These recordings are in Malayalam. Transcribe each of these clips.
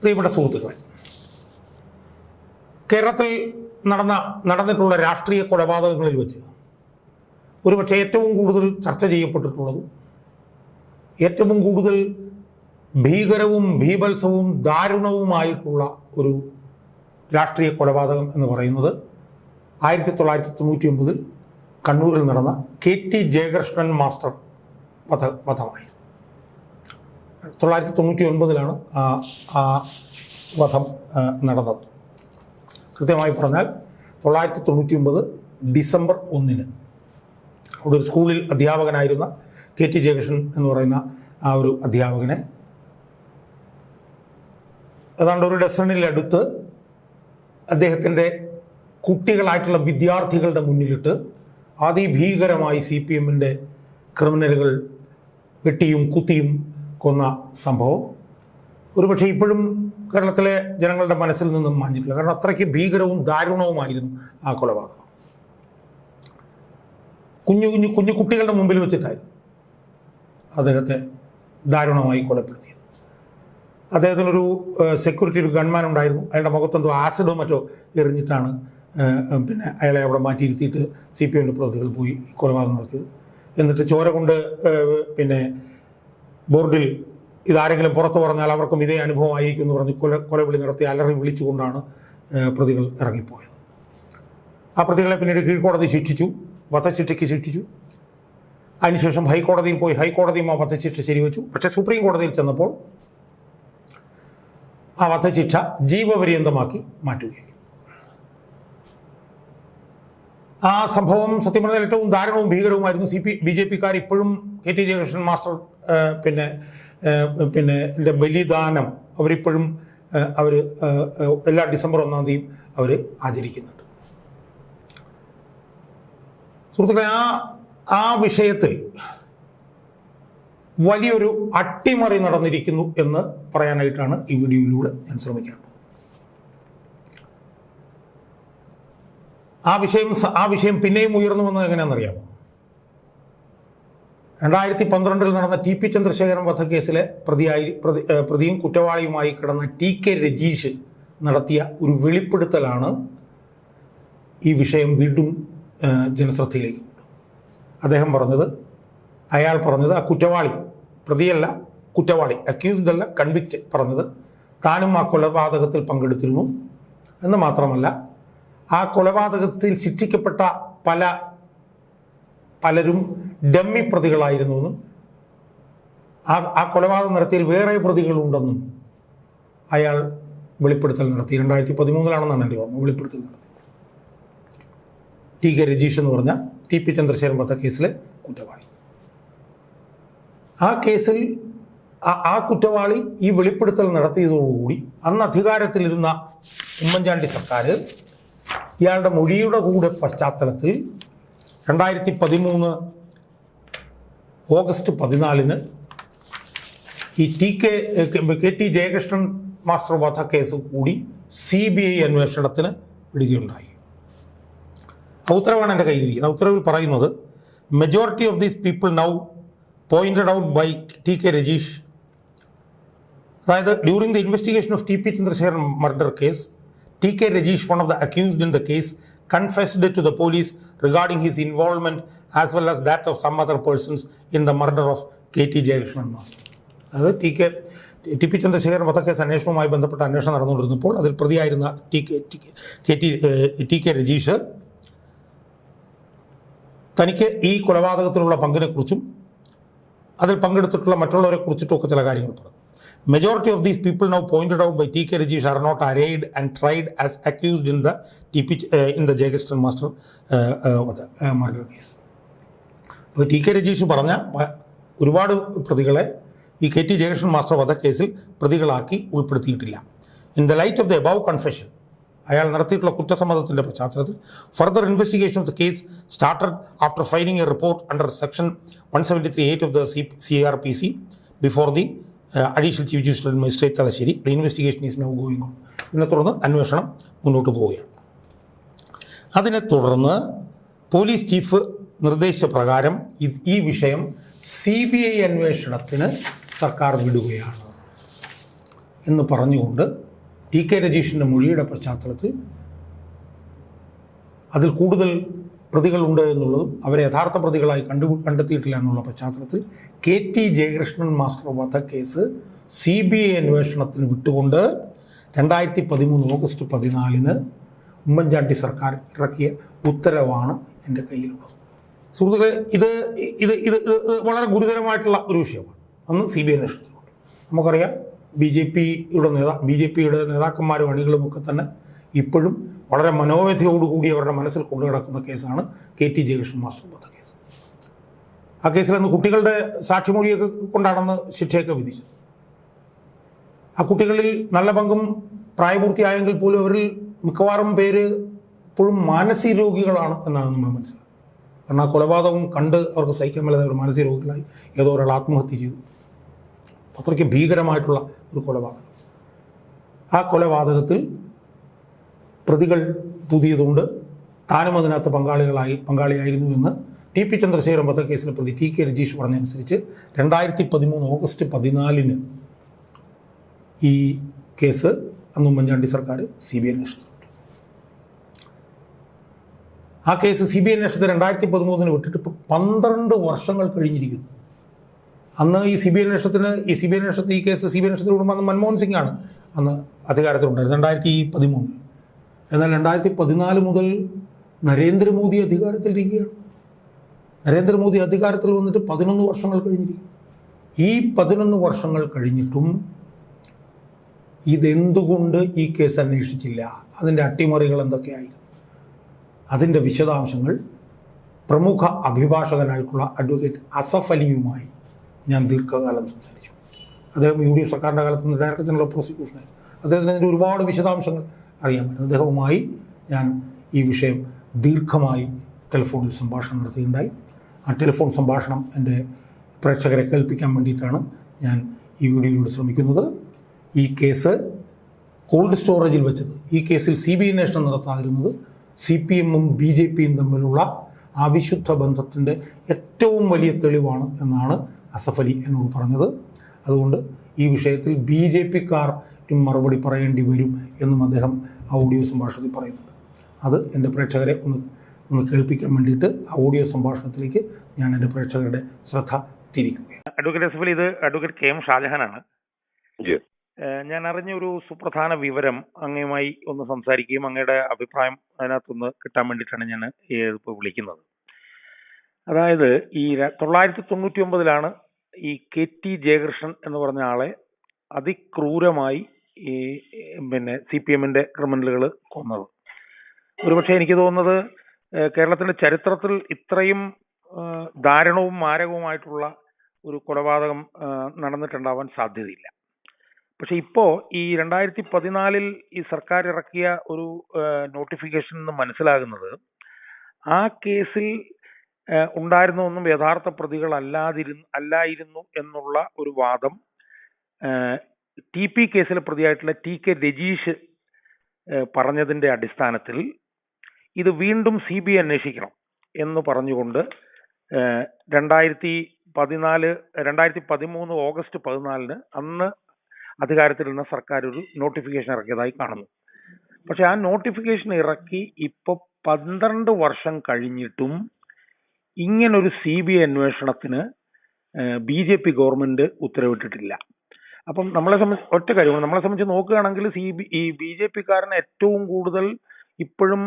പ്രിയപ്പെട്ട സുഹൃത്തുക്കളെ കേരളത്തിൽ നടന്ന നടന്നിട്ടുള്ള രാഷ്ട്രീയ കൊലപാതകങ്ങളിൽ വെച്ച് ഒരുപക്ഷെ ഏറ്റവും കൂടുതൽ ചർച്ച ചെയ്യപ്പെട്ടിട്ടുള്ളതും ഏറ്റവും കൂടുതൽ ഭീകരവും ഭീഭത്സവും ദാരുണവുമായിട്ടുള്ള ഒരു രാഷ്ട്രീയ കൊലപാതകം എന്ന് പറയുന്നത് ആയിരത്തി തൊള്ളായിരത്തി തൊണ്ണൂറ്റി ഒമ്പതിൽ കണ്ണൂരിൽ നടന്ന കെ ടി ജയകൃഷ്ണൻ മാസ്റ്റർ വധ വധമായിരുന്നു തൊള്ളായിരത്തി തൊണ്ണൂറ്റി ഒൻപതിലാണ് ആ വധം നടന്നത്. കൃത്യമായി പറഞ്ഞാൽ തൊള്ളായിരത്തി തൊണ്ണൂറ്റി ഒമ്പത് ഡിസംബർ ഒന്നിന് അവിടെ ഒരു സ്കൂളിൽ അധ്യാപകനായിരുന്ന കെ ടി ജയകൃഷ്ണൻ എന്ന് പറയുന്ന ആ ഒരു അധ്യാപകനെ ഏതാണ്ട് ഒരു ഡസണിലടുത്ത് അദ്ദേഹത്തിന്റെ കുട്ടികളായിട്ടുള്ള വിദ്യാർത്ഥികളുടെ മുന്നിലിട്ട് അതിഭീകരമായി സി പി എമ്മിന്റെ ക്രിമിനലുകൾ വെട്ടിയും കുത്തിയും കൊന്ന സംഭവം. ഒരുപക്ഷെ ഇപ്പോഴും കേരളത്തിലെ ജനങ്ങളുടെ മനസ്സിൽ നിന്നും മാഞ്ഞിട്ടില്ല. കാരണം അത്രയ്ക്ക് ഭീകരവും ദാരുണവുമായിരുന്നു ആ കൊലപാതകം. കുഞ്ഞു കുഞ്ഞു കുഞ്ഞു കുട്ടികളുടെ മുമ്പിൽ വെച്ചിട്ടായിരുന്നു അദ്ദേഹത്തെ ദാരുണമായി കൊലപ്പെടുത്തിയത്. അദ്ദേഹത്തിനൊരു സെക്യൂരിറ്റി ഒരു ഗൺമാൻ ഉണ്ടായിരുന്നു. അയാളുടെ മുഖത്തെന്തോ ആസിഡോ മറ്റോ എറിഞ്ഞിട്ടാണ് പിന്നെ അയാളെ അവിടെ മാറ്റിയിരുത്തിയിട്ട് സി പി എമ്മിന്റെ പ്രതികൾ പോയി കൊലപാതകം നടത്തിയത്. എന്നിട്ട് ചോര കൊണ്ട് പിന്നെ ബോർഡിൽ ഇതാരെങ്കിലും പുറത്തു പറഞ്ഞാൽ അവർക്കും ഇതേ അനുഭവമായിരിക്കും എന്ന് പറഞ്ഞ് കൊല കൊലവിളി നടത്തി അലറി വിളിച്ചുകൊണ്ടാണ് പ്രതികൾ ഇറങ്ങിപ്പോയത്. ആ പ്രതികളെ പിന്നീട് കീഴ്ക്കോടതി ശിക്ഷിച്ചു വധശിക്ഷയ്ക്ക് ശിക്ഷിച്ചു. അതിനുശേഷം ഹൈക്കോടതിയിൽ പോയി ഹൈക്കോടതിയും ആ വധശിക്ഷ ശരിവെച്ചു. പക്ഷേ സുപ്രീം കോടതിയിൽ ചെന്നപ്പോൾ ആ വധശിക്ഷ ജീവപര്യന്തമാക്കി മാറ്റുകയായി. ആ സംഭവം സത്യം ഏറ്റവും ദാരുണവും ഭീകരവുമായിരുന്നു സി പി ബി ജെ പിക്കാർ ഇപ്പോഴും കെ ടി ജയകൃഷ്ണൻ മാസ്റ്റർ പിന്നെ പിന്നെ എന്റെ ബലിദാനം അവരിപ്പോഴും അവർ എല്ലാ ഡിസംബർ ഒന്നാം തീയതി അവർ ആചരിക്കുന്നുണ്ട്. സുഹൃത്തുക്കളെ ആ ആ വിഷയത്തിൽ വലിയൊരു അട്ടിമറി നടന്നിരിക്കുന്നു എന്ന് പറയാനായിട്ടാണ് ഈ വീഡിയോയിലൂടെ ഞാൻ ശ്രമിക്കാൻ ആ വിഷയം ആ വിഷയം പിന്നെയും ഉയർന്നു വന്നത് എങ്ങനെയാണെന്നറിയാമോ? രണ്ടായിരത്തി പന്ത്രണ്ടിൽ നടന്ന ടി പി ചന്ദ്രശേഖരൻ വധക്കേസിലെ പ്രതിയായി പ്രതി പ്രതിയും കുറ്റവാളിയുമായി കിടന്ന ടി കെ രജീഷ് നടത്തിയ ഒരു വെളിപ്പെടുത്തലാണ് ഈ വിഷയം വീണ്ടും ജനശ്രദ്ധയിലേക്ക് കൊണ്ടുവന്നത്. അദ്ദേഹം പറഞ്ഞത് അയാൾ പറഞ്ഞത് ആ കുറ്റവാളി പ്രതിയല്ല കുറ്റവാളി അക്യൂസ്ഡ് അല്ല കൺവിക്റ്റ് പറഞ്ഞത് താനും ആ കൊലപാതകത്തിൽ പങ്കെടുത്തിരുന്നു. എന്ന് മാത്രമല്ല ആ കൊലപാതകത്തിൽ ശിക്ഷിക്കപ്പെട്ട പല പലരും ഡമ്മി പ്രതികളായിരുന്നു എന്നും ആ ആ കൊലപാതകം നടത്തിയിൽ വേറെ പ്രതികളുണ്ടെന്നും അയാൾ വെളിപ്പെടുത്തൽ നടത്തി. രണ്ടായിരത്തി പതിമൂന്നിലാണെന്നാണ് എന്റെ ഓർമ്മ. വെളിപ്പെടുത്തൽ നടത്തി. ടി കെ രജീഷ് എന്ന് പറഞ്ഞ ടി പി ചന്ദ്രശേഖരൻ വധക്കേസിലെ കുറ്റവാളി. ആ കേസിൽ ആ- ആ കുറ്റവാളി ഈ വെളിപ്പെടുത്തൽ നടത്തിയതോടുകൂടി അന്ന് അധികാരത്തിലിരുന്ന ഉമ്മൻചാണ്ടി സർക്കാർ ഇയാളുടെ മൊഴിയുടെ കൂടെ പശ്ചാത്തലത്തിൽ രണ്ടായിരത്തി പതിമൂന്ന് ഓഗസ്റ്റ് പതിനാലിന് ഈ T K K T Jayakrishnan master വധ കേസ് കൂടി സി ബി ഐ അന്വേഷണത്തിന് വിടുകയുണ്ടായി. ഉത്തരവാണ് എന്റെ കയ്യിലിരിക്കുന്നത്. ഉത്തരവിൽ പറയുന്നത് majority of these people now pointed out by T K Rajeesh അതായത് during the investigation of T P Chandrasekharan murder case T K Rajeesh one of the accused in the case confessed to the police regarding his involvement as well as that of some other persons in the murder of K T Jayakrishnan master അതായത് T K T P Chandrasekharan വധക്കേസ് അന്വേഷണവുമായി ബന്ധപ്പെട്ട അന്വേഷണം നടന്നുകൊണ്ടിരുന്നപ്പോൾ അതിൽ പ്രതിയായിരുന്ന T K K T T K Rajeesh തനിക്ക് ഈ കൊലപാതകത്തിലുള്ള പങ്കിനെക്കുറിച്ചും അതിൽ പങ്കെടുത്തിട്ടുള്ള മറ്റുള്ളവരെ കുറിച്ചിട്ടും ഒക്കെ ചില കാര്യങ്ങൾ പറഞ്ഞു. Majority of these people now pointed out by T K Rajeesh are not arrayed and tried as accused in the T P in the Jayakrishnan master murder case അപ്പോൾ ടി കെ രജീഷ് പറഞ്ഞ ഒരുപാട് പ്രതികളെ ഈ കെ ടി ജയകൃഷ്ണൻ മാസ്റ്റർ വധക്കേസിൽ പ്രതികളാക്കി ഉൾപ്പെടുത്തിയിട്ടില്ല. In the light of the above confession അയാൾ നടത്തിയിട്ടുള്ള കുറ്റസമ്മതത്തിന്റെ പശ്ചാത്തലത്തിൽ further investigation of the case started after filing a report under section one seventy three eight of the C C R P C before the additional chief justice judicial magistrate Thalassery. The investigation is now going on ഇതിനെ തുടർന്ന് അന്വേഷണം മുന്നോട്ട് പോവുകയാണ്. അതിനെ തുടർന്ന് പോലീസ് ചീഫ് നിർദ്ദേശിച്ച പ്രകാരം ഈ വിഷയം സി ബി ഐ അന്വേഷണത്തിന് സർക്കാർ വിടുകയാണ് എന്ന് പറഞ്ഞുകൊണ്ട് ടി കെ രജീഷിന്റെ മൊഴിയുടെ പശ്ചാത്തലത്തിൽ അതിൽ കൂടുതൽ പ്രതികളുണ്ട് എന്നുള്ളതും അവരെ യഥാർത്ഥ പ്രതികളായി കണ്ടു കണ്ടെത്തിയിട്ടില്ല എന്നുള്ള പശ്ചാത്തലത്തിൽ കെ ടി ജയകൃഷ്ണൻ മാസ്റ്റർ വധക്കേസ് സി ബി ഐ അന്വേഷണത്തിന് വിട്ടുകൊണ്ട് രണ്ടായിരത്തി പതിമൂന്ന് ഓഗസ്റ്റ് പതിനാലിന് ഉമ്മൻചാണ്ടി സർക്കാർ ഇറക്കിയ ഉത്തരവാണ് എന്റെ കയ്യിലുള്ളത്. സുഹൃത്തുക്കളെ ഇത് ഇത് ഇത് ഇത് വളരെ ഗുരുതരമായിട്ടുള്ള ഒരു വിഷയമാണ്. അന്ന് സി ബി ഐ അന്വേഷണത്തിലുണ്ട്. നമുക്കറിയാം ബി ജെ പിയുടെ നേതാ ബി ജെ പിയുടെ നേതാക്കന്മാരും അണികളുമൊക്കെ തന്നെ ഇപ്പോഴും വളരെ മനോവ്യഥയോടുകൂടി അവരുടെ മനസ്സിൽ കൊണ്ടു കിടക്കുന്ന കേസാണ് കെ ടി ജയകൃഷ്ണൻ മാസ്റ്റർ വധ കേസ്. ആ കേസിൽ അന്ന് കുട്ടികളുടെ സാക്ഷിമൊഴിയൊക്കെ കൊണ്ടാണെന്ന് ശിക്ഷയൊക്കെ വിധിച്ചത് ആ കുട്ടികളിൽ നല്ല പങ്കും പ്രായപൂർത്തിയായെങ്കിൽ പോലും അവരിൽ മിക്കവാറും പേര് ഇപ്പോഴും മാനസിക രോഗികളാണ് എന്നാണ് നമ്മൾ മനസ്സിലാക്കുന്നത്. കാരണം ആ കൊലപാതകം കണ്ട് അവർക്ക് സഹിക്കാൻ മേലാതെ അവർ മാനസിക രോഗികളായി ഏതോ ഒരാൾ ആത്മഹത്യ ചെയ്തു. അത്രയ്ക്ക് ഭീകരമായിട്ടുള്ള ഒരു കൊലപാതകം. ആ കൊലപാതകത്തിൽ പ്രതികൾ പുതിയതുണ്ട്. താനും അതിനകത്ത് പങ്കാളികളായി പങ്കാളിയായിരുന്നു എന്ന് ടി പി ചന്ദ്രശേഖരൻ വധക്കേസിലെ പ്രതി ടി കെ രജീഷ് പറഞ്ഞതനുസരിച്ച് രണ്ടായിരത്തി പതിമൂന്ന് ഓഗസ്റ്റ് പതിനാലിന് ഈ കേസ് അന്ന് ഉമ്മൻചാണ്ടി സർക്കാർ സി ബി ഐ അന്വേഷിച്ചിട്ടുണ്ട്. ആ കേസ് സി ബി ഐ അന്വേഷണത്തിൽ രണ്ടായിരത്തി പതിമൂന്നിന് വിട്ടിട്ട് ഇപ്പോൾ പന്ത്രണ്ട് വർഷങ്ങൾ കഴിഞ്ഞിരിക്കുന്നു. അന്ന് ഈ സി ബി ഐ അന്വേഷണത്തിന് ഈ സി ബി ഐ അന്വേഷണത്തിൽ ഈ കേസ് സി ബി ഐ അന്വേഷണത്തിൽ വിടുമ്പോൾ മൻമോഹൻ സിംഗ് ആണ് അന്ന് അധികാരത്തിലുണ്ടായിരുന്നത്. രണ്ടായിരത്തി പതിമൂന്നിൽ എന്നാൽ രണ്ടായിരത്തി പതിനാല് മുതൽ നരേന്ദ്രമോദി അധികാരത്തിലിരിക്കുകയാണ്. നരേന്ദ്രമോദി അധികാരത്തിൽ വന്നിട്ട് പതിനൊന്ന് വർഷങ്ങൾ കഴിഞ്ഞിരിക്കും ഈ പതിനൊന്ന് വർഷങ്ങൾ കഴിഞ്ഞിട്ടും ഇതെന്തുകൊണ്ട് ഈ കേസ് അന്വേഷിച്ചില്ല? അതിന്റെ അട്ടിമറികൾ എന്തൊക്കെയായിരുന്നു? അതിന്റെ വിശദാംശങ്ങൾ പ്രമുഖ അഭിഭാഷകനായിട്ടുള്ള അഡ്വക്കേറ്റ് അസഫ് അലിയുമായി ഞാൻ ദീർഘകാലം സംസാരിച്ചു. അദ്ദേഹം യു ഡി എഫ് സർക്കാരിന്റെ കാലത്ത് നിന്ന് ഡയറക്ടർ ജനറൽ ഓഫ് പ്രോസിക്യൂഷനായിരുന്നു അദ്ദേഹത്തിന് അതിന്റെ ഒരുപാട് വിശദാംശങ്ങൾ അറിയാൻ പറ്റും അദ്ദേഹവുമായി ഞാൻ ഈ വിഷയം ദീർഘമായി ടെലിഫോണിൽ സംഭാഷണം നടത്തുകയുണ്ടായി. ആ ടെലിഫോൺ സംഭാഷണം എന്റെ പ്രേക്ഷകരെ കേൾപ്പിക്കാൻ വേണ്ടിയിട്ടാണ് ഞാൻ ഈ വീഡിയോയിലൂടെ ശ്രമിക്കുന്നത്. ഈ കേസ് കോൾഡ് സ്റ്റോറേജിൽ വെച്ചത് ഈ കേസിൽ സി ബി അന്വേഷണം നടത്താതിരുന്നത് സി പി എമ്മും ബി ജെ പിയും തമ്മിലുള്ള അവിശുദ്ധ ബന്ധത്തിന്റെ ഏറ്റവും വലിയ തെളിവാണ് എന്നാണ് അസഫ് അലി എന്നോട് പറഞ്ഞത്. അതുകൊണ്ട് ഈ വിഷയത്തിൽ ബി ജെ പിക്കാരും മറുപടി പറയേണ്ടി വരും എന്നും അദ്ദേഹം ആ ഓഡിയോ സംഭാഷണത്തിൽ പറയുന്നുണ്ട്. അത് എന്റെ പ്രേക്ഷകരെ ഒന്ന് ഒന്ന് കേൾപ്പിക്കാൻ വേണ്ടിയിട്ട് ആ ഓഡിയോ സംഭാഷണത്തിലേക്ക് ഞാൻ എന്റെ പ്രേക്ഷകരുടെ ശ്രദ്ധ തിരിക്കുകയാണ്. അഡ്വക്കേറ്റ് അസഫലി ഇത് അഡ്വക്കേറ്റ് കെ എം ഷാജഹാനാണ്. ഞാൻ അറിഞ്ഞ ഒരു സുപ്രധാന വിവരം അങ്ങയുമായി ഒന്ന് സംസാരിക്കുകയും അങ്ങയുടെ അഭിപ്രായം അതിനകത്തൊന്ന് കിട്ടാൻ വേണ്ടിയിട്ടാണ് ഞാൻ ഇപ്പോൾ വിളിക്കുന്നത്. അതായത് ഈ തൊള്ളായിരത്തി തൊണ്ണൂറ്റി ഒമ്പതിലാണ് ഈ കെ ടി ജയകൃഷ്ണൻ എന്ന് പറഞ്ഞ ആളെ അതിക്രൂരമായി ഈ പിന്നെ സി പി എമ്മിന്റെ ക്രിമിനലുകൾ കൊന്നത്. ഒരുപക്ഷെ എനിക്ക് തോന്നുന്നത് കേരളത്തിന്റെ ചരിത്രത്തിൽ ഇത്രയും ദാരുണവും മാരകവുമായിട്ടുള്ള ഒരു കൊലപാതകം നടന്നിട്ടുണ്ടാവാൻ സാധ്യതയില്ല. പക്ഷെ ഇപ്പോ ഈ രണ്ടായിരത്തി പതിനാലിൽ ഈ സർക്കാർ ഇറക്കിയ ഒരു നോട്ടിഫിക്കേഷൻ നിന്ന് മനസ്സിലാകുന്നത് ആ കേസിൽ ഉണ്ടായിരുന്ന ഒന്നും യഥാർത്ഥ പ്രതികൾ അല്ലാതിരുന്നു അല്ലായിരുന്നു എന്നുള്ള ഒരു വാദം ടി പി കേസിലെ പ്രതിയായിട്ടുള്ള ടി കെ രജീഷ് പറഞ്ഞതിന്റെ അടിസ്ഥാനത്തിൽ ഇത് വീണ്ടും സി ബി ഐ അന്വേഷിക്കണം എന്ന് പറഞ്ഞുകൊണ്ട് രണ്ടായിരത്തി പതിനാല് രണ്ടായിരത്തി പതിമൂന്ന് ഓഗസ്റ്റ് പതിനാലിന് അന്ന് അധികാരത്തിലിരുന്ന സർക്കാർ ഒരു നോട്ടിഫിക്കേഷൻ ഇറക്കിയതായി കാണുന്നു. പക്ഷെ ആ നോട്ടിഫിക്കേഷൻ ഇറക്കി ഇപ്പൊ പന്ത്രണ്ട് വർഷം കഴിഞ്ഞിട്ടും ഇങ്ങനൊരു സി ബി ഐ അന്വേഷണത്തിന് ബി ജെ പി ഗവൺമെന്റ് ഉത്തരവിട്ടിട്ടില്ല. അപ്പം നമ്മളെ സംബന്ധിച്ച് ഒറ്റ കാര്യമാണ് നമ്മളെ സംബന്ധിച്ച് നോക്കുകയാണെങ്കിൽ സി ബി ഈ ബി ജെ പിക്കാരന് ഏറ്റവും കൂടുതൽ ഇപ്പോഴും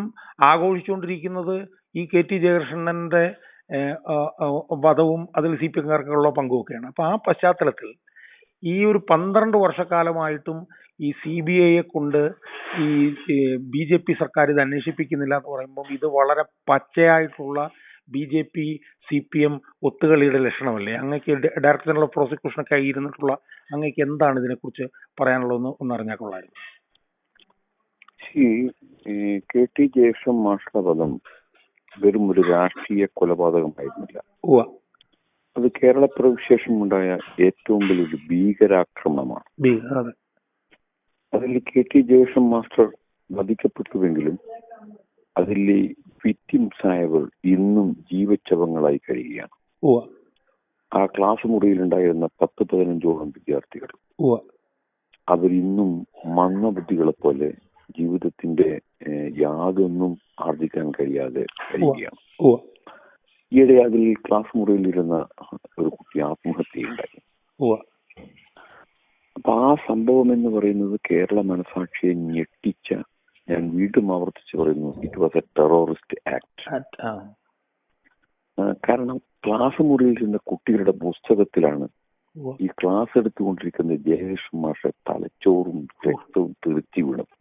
ആഘോഷിച്ചുകൊണ്ടിരിക്കുന്നത് ഈ കെ ടി ജയകൃഷ്ണന്റെ വധവും അതിൽ സി പി എംകാർക്കുള്ള പങ്കുമൊക്കെയാണ്. അപ്പൊ ആ പശ്ചാത്തലത്തിൽ ഈ ഒരു പന്ത്രണ്ട് വർഷക്കാലമായിട്ടും ഈ സി ബി ഐയെ കൊണ്ട് ഈ ബി ജെ പി സർക്കാർ ഇത് അന്വേഷിപ്പിക്കുന്നില്ല എന്ന് പറയുമ്പോൾ ഇത് വളരെ പച്ചയായിട്ടുള്ള B J P C P M ഒത്തുകളിയുടെ ലക്ഷണമല്ലേ? അങ്ങക്ക് ഡയറക്ടർ ജനറൽ ഓഫ് പ്രോസിക്യൂഷനൊക്കെ ആയി ഇരുന്നിട്ടുള്ള അങ്ങക്ക് എന്താണ് ഇതിനെക്കുറിച്ച് പറയാനുള്ളതെന്ന് ഒന്ന് അറിഞ്ഞാൽ കൊള്ളായിരുന്നു ഈ കെ ടി ജയകൃഷ്ണൻ മാഷ്ട പദം വെറും ഒരു രാഷ്ട്രീയ കൊലപാതകമായിരുന്നില്ല. അത് കേരളപ്പിറവിക്ക് ഉണ്ടായ ഏറ്റവും വലിയൊരു ഭീകരാക്രമണമാണ്. അതിൽ കെ ടി ജയകൃഷ്ണൻ മാസ്റ്റർ വധിക്കപ്പെട്ടുവെങ്കിലും അതിൽ വിക്ടിംസ് ആയവർ ഇന്നും ജീവച്ചവങ്ങളായി കഴിയുകയാണ്. ആ ക്ലാസ് മുറിയിൽ മുറിയിലുണ്ടായിരുന്ന പത്ത് പതിനഞ്ചോളം വിദ്യാർത്ഥികൾ അവരിന്നും മന്ദബുദ്ധികളെ പോലെ ജീവിതത്തിന്റെ യാതൊന്നും ആർജിക്കാൻ കഴിയാതെ കഴിയുകയാണ്. ഈയിടെ അതിൽ ക്ലാസ് മുറിയിലിരുന്ന ഒരു കുട്ടി ആത്മഹത്യയുണ്ടായി. ഉണ്ടായി അപ്പൊ ആ സംഭവം എന്ന് പറയുന്നത് കേരള മനസാക്ഷിയെ ഞെട്ടിച്ച ഞാൻ വീണ്ടും ആവർത്തിച്ച് പറയുന്നു it was a terrorist act. കാരണം ക്ലാസ് മുറിയിൽ ഇരുന്ന കുട്ടികളുടെ പുസ്തകത്തിലാണ് ഈ ക്ലാസ് എടുത്തുകൊണ്ടിരിക്കുന്ന ജയേഷ് മാഷെ തലച്ചോറും രക്തവും തെറിച്ചു വീണത്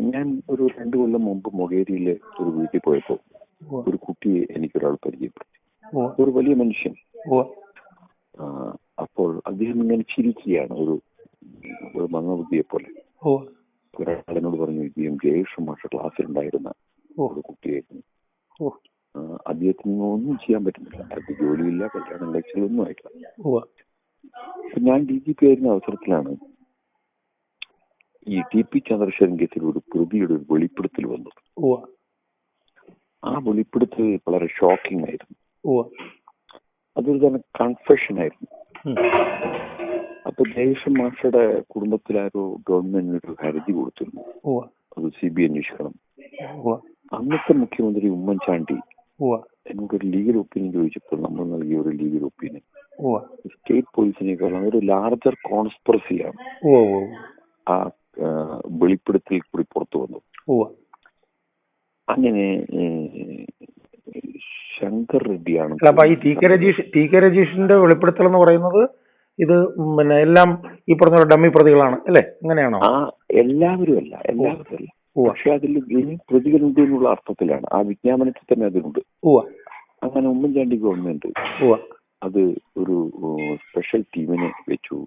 ഞാൻ ഒരു രണ്ടു കൊല്ലം മുമ്പ് മൊകേരിയിലെ ഒരു വീട്ടിൽ പോയപ്പോ ഒരു കുട്ടിയെ എനിക്കൊരാൾ പരിചയപ്പെടുത്തി. ഒരു വലിയ മനുഷ്യൻ. അപ്പോൾ അദ്ദേഹം ഇങ്ങനെ ചിരിക്കുകയാണ് ഒരു ഒരു മന്ദബുദ്ധിയെ പോലെ. ഒരാളിനോട് പറഞ്ഞു ഇദ്ദേഹം ജയേഷ് മാഷ ക്ലാസ്സിലുണ്ടായിരുന്ന ഓ. ഒരു കുട്ടിയായിരുന്നു. അദ്ദേഹത്തിന് ഒന്നും ചെയ്യാൻ പറ്റുന്നില്ല. അയാൾക്ക് ജോലിയില്ല കല്യാണം കഴിച്ചാലൊന്നും ആയിട്ടില്ല. ഞാൻ ഡി ജി പി ആയിരുന്ന അവസരത്തിലാണ് ഈ ടി പി ചന്ദ്രശേഖരൻ കേസിൽ ഒരു പ്രതിയുടെ ഒരു വെളിപ്പെടുത്തൽ വന്നു. ആ വെളിപ്പെടുത്തൽ വളരെ ഷോക്കിംഗ് ആയിരുന്നു. അതൊരു തന്നെ കൺഫെഷൻ ആയിരുന്നു. അപ്പൊ ജയേഷ് മാഷയുടെ കുടുംബത്തിലാരോ ഗവൺമെന്റിന് ഒരു ഹർജി കൊടുത്തിരുന്നു. അത് സി ബി അന്വേഷിക്കണം. അന്നത്തെ മുഖ്യമന്ത്രി ഉമ്മൻചാണ്ടി എന്നോടൊരു ലീഗൽ ഒപ്പീനിയൻ ചോദിച്ചപ്പോൾ നമ്മൾ നൽകിയ ഒരു ലീഗൽ ഒപ്പീനിയൻ സ്റ്റേറ്റ് പോലീസിനേക്കാളും ഒരു ലാർജർ കോൺസ്പെറസിയാണ് ആ, വെളിപ്പെടുത്തൽ കൂടി പുറത്തു വന്നു. അങ്ങനെ ശങ്കർ റെഡ്ഡിയാണ് അപ്പൊ ഈ T K Rajeesh T K രജീഷിന്റെ വെളിപ്പെടുത്തൽ എന്ന് പറയുന്നത് ഇത് പിന്നെ എല്ലാം ഈ പറഞ്ഞ ഡമ്മി പ്രതികളാണ് അല്ലേ? അങ്ങനെയാണോ? ആ എല്ലാവരും അല്ല എല്ലാവരും അല്ല. പക്ഷെ അതിൽ ഇനി പ്രതികളുണ്ട് എന്നുള്ള അർത്ഥത്തിലാണ്. ആ വിജ്ഞാപനത്തിൽ തന്നെ അതിലുണ്ട് അങ്ങനെ ഉമ്മൻചാണ്ടി ഗവൺമെന്റ് അത് ഒരു സ്പെഷ്യൽ ടീമിനെ വെച്ചു.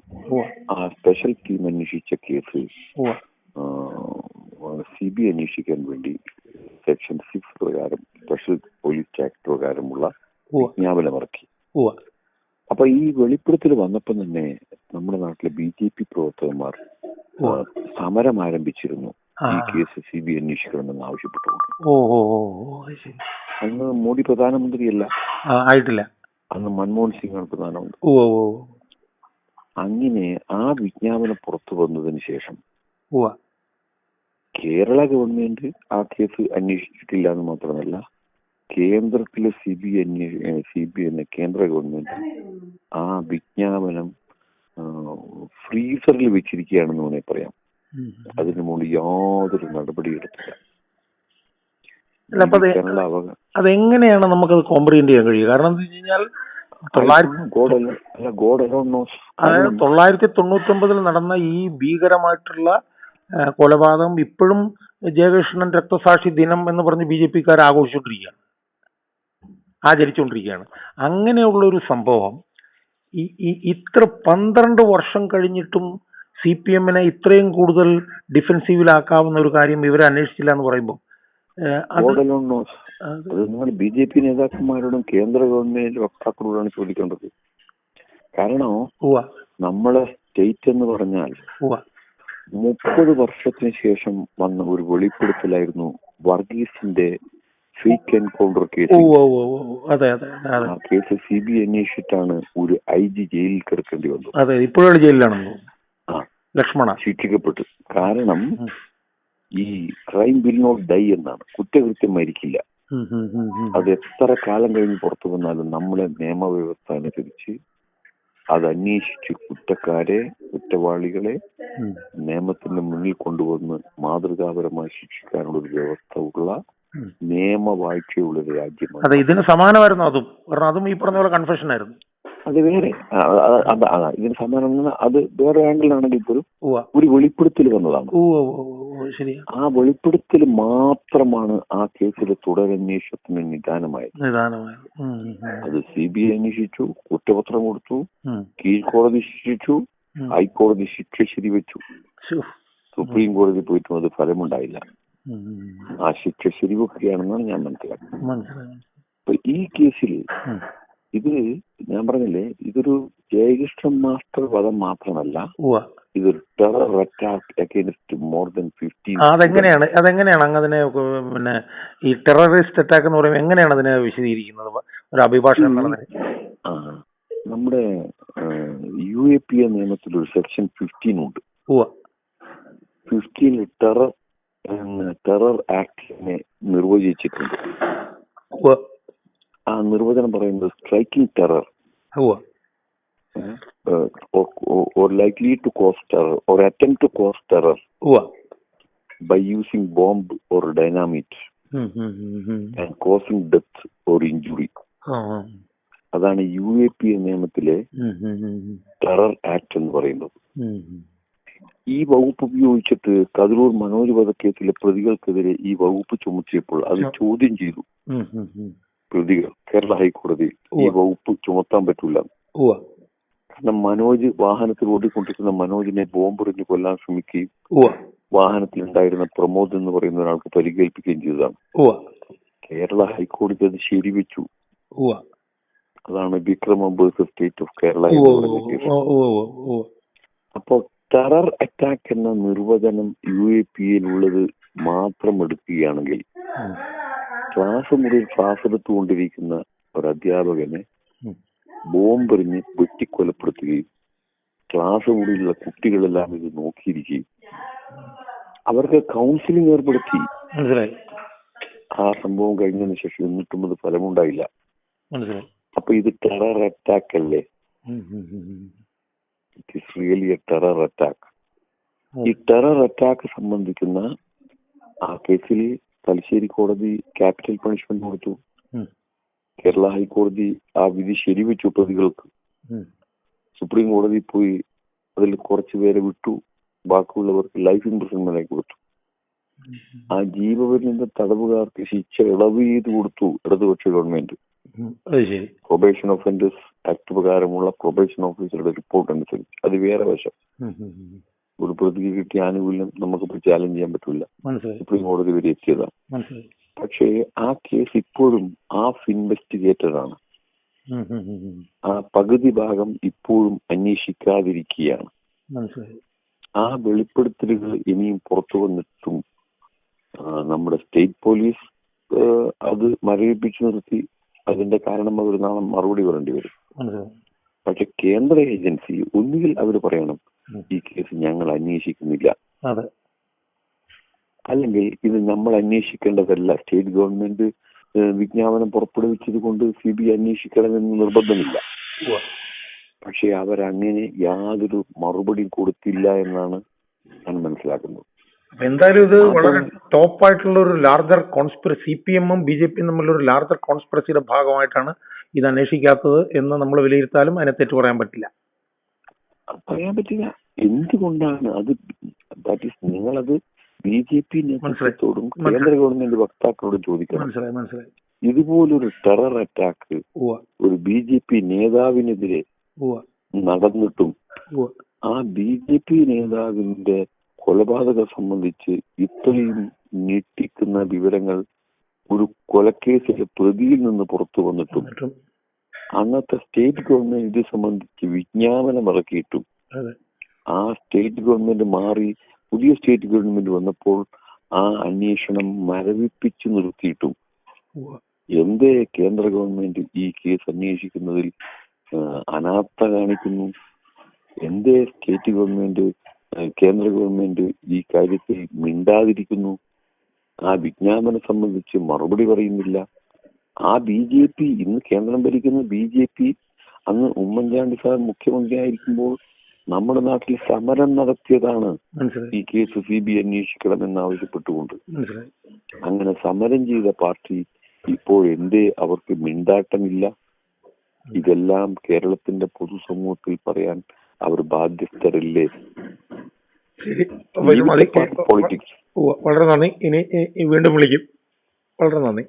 ആ സ്പെഷ്യൽ ടീം അന്വേഷിച്ച കേസ് സി ബി അന്വേഷിക്കാൻ വേണ്ടി സെക്ഷൻ സിക്സ് പ്രകാരം സ്പെഷ്യൽ പോലീസ് ആക്ട് പ്രകാരമുള്ള വിജ്ഞാപനമിറക്കി. അപ്പൊ ഈ വെളിപ്പെടുത്തൽ വന്നപ്പോൾ തന്നെ നമ്മുടെ നാട്ടിലെ ബി ജെ പി പ്രവർത്തകന്മാർ സമരം ആരംഭിച്ചിരുന്നു. ഈ കേസ് സി ബി അന്വേഷിക്കണമെന്ന് ആവശ്യപ്പെട്ടുകൊണ്ട്. ശരി. അന്ന് മോഡി പ്രധാനമന്ത്രിയല്ല. ആയിട്ടില്ല. അന്ന് മൻമോഹൻ സിംഗാണ് ഉവ്വ. അങ്ങനെ ആ വിജ്ഞാപനം പുറത്തു വന്നതിന് ശേഷം കേരള ഗവൺമെന്റ് ആ കേസ് അന്വേഷിച്ചിട്ടില്ല എന്ന് മാത്രമല്ല കേന്ദ്രത്തിലെ സി ബി സി ബി എന്ന കേന്ദ്ര ഗവൺമെന്റ് ആ വിജ്ഞാപനം ഫ്രീസറിൽ വെച്ചിരിക്കുകയാണെന്ന് വേണേ പറയാം. അതിനു മുകളിൽ യാതൊരു നടപടി എടുത്തില്ല. അല്ല, അപ്പൊ അത് അതെങ്ങനെയാണ് നമുക്കത് കോംപ്രിഹെൻഡ് ചെയ്യാൻ കഴിയുക? കാരണം എന്താ വെച്ച് കഴിഞ്ഞാൽ അതായത് തൊള്ളായിരത്തി തൊണ്ണൂറ്റി ഒമ്പതിൽ നടന്ന ഈ ഭീകരമായിട്ടുള്ള കൊലപാതകം ഇപ്പോഴും ജയകൃഷ്ണൻ രക്തസാക്ഷി ദിനം എന്ന് പറഞ്ഞ് ബി ജെ പിക്കാർ ആഘോഷിച്ചുകൊണ്ടിരിക്കുകയാണ് ആചരിച്ചുകൊണ്ടിരിക്കുകയാണ് അങ്ങനെയുള്ള ഒരു സംഭവം ഇത്ര പന്ത്രണ്ട് വർഷം കഴിഞ്ഞിട്ടും സി പി എമ്മിനെ ഇത്രയും കൂടുതൽ ഡിഫെൻസീവിലാക്കാവുന്ന ഒരു കാര്യം ഇവരെ അന്വേഷിച്ചില്ല എന്ന് പറയുമ്പോൾ അത് നിങ്ങൾ ബി ജെ പി നേതാക്കന്മാരോടും കേന്ദ്ര ഗവൺമെന്റ് വക്താക്കളോടാണ് ചോദിക്കേണ്ടത്. കാരണം നമ്മളെ സ്റ്റേറ്റ് എന്ന് പറഞ്ഞാൽ മുപ്പത് വർഷത്തിന് ശേഷം വന്ന ഒരു വെളിപ്പെടുത്തലായിരുന്നു വർഗീസിന്റെ ഫേക്ക് എൻകൗണ്ടർ കേസ് ആ കേസ് സി ബി അന്വേഷിച്ചിട്ടാണ് ഒരു ഐ ജി ജയിലിൽ കിടക്കേണ്ടി വന്നു ഇപ്പോഴാണ് ഇപ്പോഴും ജയിലിലാണെന്ന് ആ. ലക്ഷ്മണ. ശിക്ഷിക്കപ്പെട്ടു. കാരണം. ഈ ക്രൈം ബിൽ നോട്ട് ഡൈ എന്നാണ്. കുറ്റകൃത്യം മരിക്കില്ല. അത് എത്ര കാലം കഴിഞ്ഞ് പുറത്തു വന്നാലും നമ്മളെ നിയമവ്യവസ്ഥ അനുസരിച്ച് അത് അന്വേഷിച്ച് കുറ്റക്കാരെ കുറ്റവാളികളെ നിയമത്തിന്റെ മുന്നിൽ കൊണ്ടുവന്ന് മാതൃകാപരമായി ശിക്ഷിക്കാനുള്ള ഒരു വ്യവസ്ഥ ഉള്ള. നിയമവാഴ്ചയുള്ള ഒരു രാജ്യമാണ്. അതെ ഇതിന് സമാനമായിരുന്നു അതും. കാരണം അതും ഈ പറഞ്ഞ പോലെ കൺഫെഷൻ ആയിരുന്നു. അത് വേറെ. ഇതിന് സമാനം അത് വേറെ ആംഗിളിലാണെങ്കിൽ പോലും ഒരു വെളിപ്പെടുത്തൽ വന്നതാണ്. ആ വെളിപ്പെടുത്തൽ മാത്രമാണ് ആ കേസിലെ തുടരന്വേഷണത്തിന് നിദാനമായത്. അത് സി ബി ഐ അന്വേഷിച്ചു കുറ്റപത്രം കൊടുത്തു കീഴ്ക്കോടതി ശിക്ഷിച്ചു ഹൈക്കോടതി ശിക്ഷ ശരിവെച്ചു. സുപ്രീം കോടതി പോയിട്ടും അത് ഫലമുണ്ടായില്ല. ആ ശിക്ഷ ശരിവെക്കുകയാണെന്നാണ് ഞാൻ മനസ്സിലാക്കുന്നത്. അപ്പൊ ഈ കേസിൽ. ഇത് ഞാൻ പറഞ്ഞില്ലേ ഇതൊരു ജയകൃഷ്ണൻ മാസ്റ്റർ പദം മാത്രമല്ല ഇതൊരു terror attack against more than fifty അതെങ്ങനെയാണ് അതെങ്ങനെയാണ് അങ്ങ് അതിനെ പിന്നെ ഈ ടെററിസ്റ്റ് അറ്റാക്ക് എന്ന് പറയുമ്പോൾ എങ്ങനെയാണ് അതിനെ വിശദീകരിക്കുന്നത്? ഒരു അഭിഭാഷണം നമ്മുടെ യു എ പി എ നിയമത്തിൽ ഒരു സെക്ഷൻ ഫിഫ്റ്റീൻ ഉണ്ട്. ഫിഫ്റ്റീൻ ഫിഫ്റ്റീനിൽ ടെറർ ടെറർ ആക്ടിനെ നിർവചിച്ചിട്ടുണ്ട്. ആ നിർവചനം പറയുന്നത് striking terror or likely to cause terror or attempt to cause terror ഉവ്വ by using bomb or dynamite and causing death or injury. അതാണ് യു എ പി നിയമത്തിലെ. ടെറർ ആക്ട് എന്ന് പറയുന്നത്. ഈ വകുപ്പ് ഉപയോഗിച്ചിട്ട് കതിരൂർ മനോജ് വധക്കേസിലെ പ്രതികൾക്കെതിരെ ഈ വകുപ്പ് ചുമത്തിയപ്പോൾ അത് ചോദ്യം ചെയ്തു. പ്രതികൾ കേരള ഹൈക്കോടതിയിൽ ഈ. വകുപ്പ് ചുമത്താൻ പറ്റൂല. കാരണം മനോജ് വാഹനത്തിൽ ഓടിക്കൊണ്ടിരിക്കുന്ന മനോജിനെ ബോംബെറിഞ്ഞ് കൊല്ലാൻ ശ്രമിക്കുകയും വാഹനത്തിൽ ഉണ്ടായിരുന്ന പ്രമോദ് എന്ന് പറയുന്ന ഒരാൾക്ക് പരിക്കേൽപ്പിക്കുകയും ചെയ്തതാണ്. കേരള ഹൈക്കോടതി അത് ശരിവെച്ചു. അതാണ് Vikramam versus state of Kerala അപ്പൊ ടെറർ അറ്റാക്ക് എന്ന നിർവചനം യു എ പി എയിലുള്ളത് മാത്രം എടുക്കുകയാണെങ്കിൽ. ക്ലാസ് മുറിയിൽ ക്ലാസ് എടുത്തുകൊണ്ടിരിക്കുന്ന ഒരു അധ്യാപകനെ. ബോംബെറിഞ്ഞ് വെട്ടിക്കൊലപ്പെടുത്തുകയും ക്ലാസ് മുറിയിലുള്ള കുട്ടികളെല്ലാം ഇത് നോക്കിയിരിക്കുകയും അവർക്ക് കൗൺസിലിംഗ് ഏർപ്പെടുത്തി. ആ സംഭവം കഴിഞ്ഞതിന് ശേഷം എന്നിട്ടും അത് ഫലമുണ്ടായില്ല. അപ്പൊ ഇത് ടെറർ അറ്റാക്ക് അല്ലേ. It is really a terror attack ഈ ടെറർ അറ്റാക്ക് സംബന്ധിക്കുന്ന ആ കേസിൽ തലശ്ശേരി കോടതി ക്യാപിറ്റൽ പണിഷ്മെന്റ് കൊടുത്തു. കേരള ഹൈക്കോടതി ആ വിധി ശരിവെച്ചു പ്രതികൾക്ക്. സുപ്രീം കോടതി പോയി അതിൽ കുറച്ചു പേരെ വിട്ടു. ബാക്കിയുള്ളവർക്ക് ലൈഫ് ഇംപ്രിസൺമെന്റ് കൊടുത്തു. ആ ജീവപര്യന്ത തടവുകാർക്ക് ശിക്ഷ ഇളവ് ചെയ്ത് കൊടുത്തു ഇടതുപക്ഷ ഗവൺമെന്റ്. പ്രൊബേഷൻ ഓഫൻഡേഴ്സ് ആക്ട് പ്രകാരമുള്ള പ്രൊബേഷൻ ഓഫീസറുടെ റിപ്പോർട്ട് അനുസരിച്ച്. അത് വേറെ വശം. ഉം, ഉം, ഉം. ഒരു പ്രതിക്ക് കിട്ടിയ ആനുകൂല്യം നമുക്കിപ്പോൾ ചാലഞ്ച് ചെയ്യാൻ പറ്റില്ല സുപ്രീം കോടതി വരെ എത്തിയതാണ്. പക്ഷേ ആ കേസ് ഇപ്പോഴും ഹാഫ് ഇൻവെസ്റ്റിഗേറ്റഡ് ആണ്. ആ പകുതി ഭാഗം ഇപ്പോഴും അന്വേഷിക്കാതിരിക്കുകയാണ്. ആ വെളിപ്പെടുത്തലുകൾ ഇനിയും പുറത്തു വന്നിട്ടും നമ്മുടെ സ്റ്റേറ്റ് പോലീസ് അത് മരവിപ്പിച്ചു നിർത്തി അതിന്റെ കാരണം അവർ നാളെ മറുപടി പറയേണ്ടി വരും. പക്ഷെ കേന്ദ്ര ഏജൻസി ഒന്നുകിൽ അവർ പറയണം. ഈ കേസ് ഞങ്ങൾ അന്വേഷിക്കുന്നില്ല. അല്ലെങ്കിൽ ഇത് നമ്മൾ അന്വേഷിക്കേണ്ടതല്ല. സ്റ്റേറ്റ് ഗവൺമെന്റ് വിജ്ഞാപനം പുറപ്പെടുവിച്ചത് കൊണ്ട് സി ബി ഐ അന്വേഷിക്കണമെന്ന് നിർബന്ധമില്ല. പക്ഷെ അവരങ്ങനെ യാതൊരു മറുപടിയും കൊടുത്തില്ല എന്നാണ് ഞാൻ മനസ്സിലാക്കുന്നത്. എന്തായാലും ഇത് വളരെ ടോപ്പ് ആയിട്ടുള്ള ഒരു ലാർജർ കോൺസ്പിറസി സി പി എമ്മും ബി ജെ പിയും തമ്മിലുള്ള ഒരു ലാർജർ കോൺസ്പിറസിയുടെ ഭാഗമായിട്ടാണ് ഇത് അന്വേഷിക്കാത്തത് എന്ന് നമ്മൾ വിലയിരുത്താലും അതിനെ തെറ്റു പറയാൻ പറ്റില്ല. പറയാൻ പറ്റില്ല. എന്തുകൊണ്ടാണ് അത് ദാറ്റ് ഈസ് നിങ്ങളത് ബി ജെ പി നേതൃത്വത്തോടും. കേന്ദ്ര ഗവൺമെന്റ് വക്താക്കളോടും ചോദിക്കണം. മനസ്സിലായി മനസ്സിലായി. ഇതുപോലൊരു ടെറർ അറ്റാക്ക് ഒരു ബി ജെ പി നേതാവിനെതിരെ നടന്നിട്ടും ആ ബി ജെ പി നേതാവിന്റെ കൊലപാതകം സംബന്ധിച്ച് ഇത്രയും ഞെട്ടിക്കുന്ന വിവരങ്ങൾ ഒരു കൊലക്കേസിലെ പ്രതിയിൽ നിന്ന് പുറത്തു വന്നിട്ടും. അന്നത്തെ സ്റ്റേറ്റ് ഗവൺമെന്റ് ഇത് സംബന്ധിച്ച് വിജ്ഞാപനം ഇറക്കിയിട്ടു. ആ സ്റ്റേറ്റ് ഗവൺമെന്റ് മാറി പുതിയ സ്റ്റേറ്റ് ഗവൺമെന്റ് വന്നപ്പോൾ ആ അന്വേഷണം മരവിപ്പിച്ചു നിർത്തിയിട്ടും. എന്തേ കേന്ദ്ര ഗവൺമെന്റ് ഈ കേസ് അന്വേഷിക്കുന്നതിൽ അനാസ്ഥ കാണിക്കുന്നു? എന്തേ സ്റ്റേറ്റ് ഗവൺമെന്റ് കേന്ദ്ര ഗവൺമെന്റ് ഈ കാര്യത്തിൽ മിണ്ടാതിരിക്കുന്നു? ആ വിജ്ഞാപനം സംബന്ധിച്ച് മറുപടി പറയുന്നില്ല. ആ ബി ജെ പി ഇന്ന് കേന്ദ്രം ഭരിക്കുന്ന ബി ജെ പി അന്ന് ഉമ്മൻചാണ്ടി സാർ മുഖ്യമന്ത്രിയായിരിക്കുമ്പോൾ നമ്മുടെ നാട്ടിൽ സമരം നടത്തിയതാണ് ഈ കേസ് സി ബി അന്വേഷിക്കണമെന്ന് ആവശ്യപ്പെട്ടുകൊണ്ട്. മനസ്സിലായി. അങ്ങനെ സമരം ചെയ്ത പാർട്ടി ഇപ്പോൾ എന്തേ അവർക്ക് മിണ്ടാട്ടമില്ല. ഇതെല്ലാം കേരളത്തിന്റെ പൊതുസമൂഹത്തിൽ പറയാൻ അവർ ബാധ്യസ്ഥരല്ലേ? പോളിറ്റിക്സ് വളരെ നന്ദി. ഇനി വീണ്ടും വിളിക്കും. വളരെ നന്ദി.